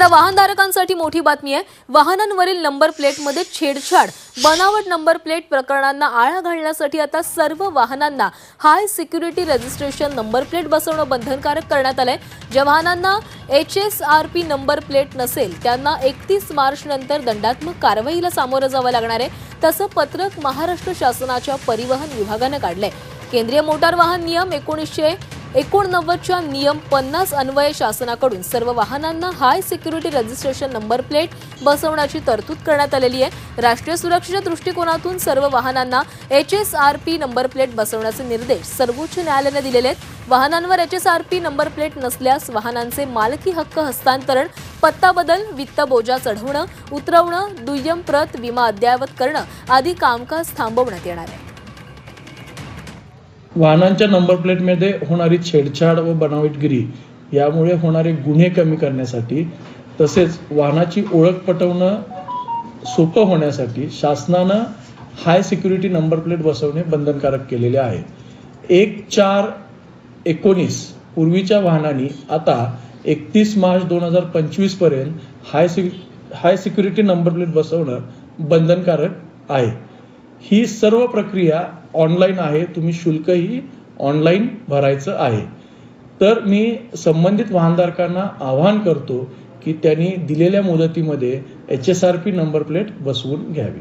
आता वाहनधारकांसाठी मोठी बातमी आहे. वाहनांवरील नंबर प्लेटमध्ये छेडछाड बनावट नंबर प्लेट प्रकरणांना आळा घालण्यासाठी आता सर्व वाहनांना high security registration number plate बसवणं बंधनकारक करण्यात आलंय. ज्या वाहनांना H S R P number plate नसेल त्यांना एकतीस मार्च नंतर दंडात्मक कारवाईला सामोरं जावं लागणार आहे. तसं पत्रक महाराष्ट्र शासनाच्या परिवहन विभागानं काढलंय. केंद्रीय मोटार वाहन नियम एकोणीसशे एकोणनव्वदच्या नियम पन्नास अन्वये शासनाकडून सर्व वाहनांना high security registration number plate बसवण्याची तरतूद करण्यात आलेली आहे. राष्ट्रीय सुरक्षेच्या दृष्टिकोनातून सर्व वाहनांना H S R P number plate बसवण्याचे निर्देश सर्वोच्च न्यायालयाने दिलेले आहेत. वाहनांवर H S R P number plate नसल्यास वाहनांचे मालकी हक्क हस्तांतरण पत्ता बदल वित्त बोजा चढवणं उतरवणं दुय्यम प्रत विमा अद्ययावत करणं आदी कामकाज थांबवण्यात येणार आहे. वाहनांच्या नंबर प्लेटमध्ये होणारी छेडछाड व बनावटगिरी यामुळे होणारे गुन्हे कमी करण्यासाठी तसेच वाहनाची ओळख पटवणं सोपं होण्यासाठी शासनानं हाय सिक्युरिटी नंबर प्लेट बसवणे बंधनकारक केलेले आहे. एक चार एकोणीस पूर्वीच्या वाहनांनी आता एकतीस मार्च दोन हजार पंचवीसपर्यंत हाय सिक हाय सिक्युरिटी नंबर प्लेट बसवणं बंधनकारक आहे. ही सर्व प्रक्रिया ऑनलाईन आहे. तुम्ही शुल्कही ऑनलाईन भरायचं आहे. तर मी संबंधित वाहनधारकांना आवाहन करतो की त्यांनी दिलेल्या मुदतीमध्ये H S R P number plate बसवून घ्यावी.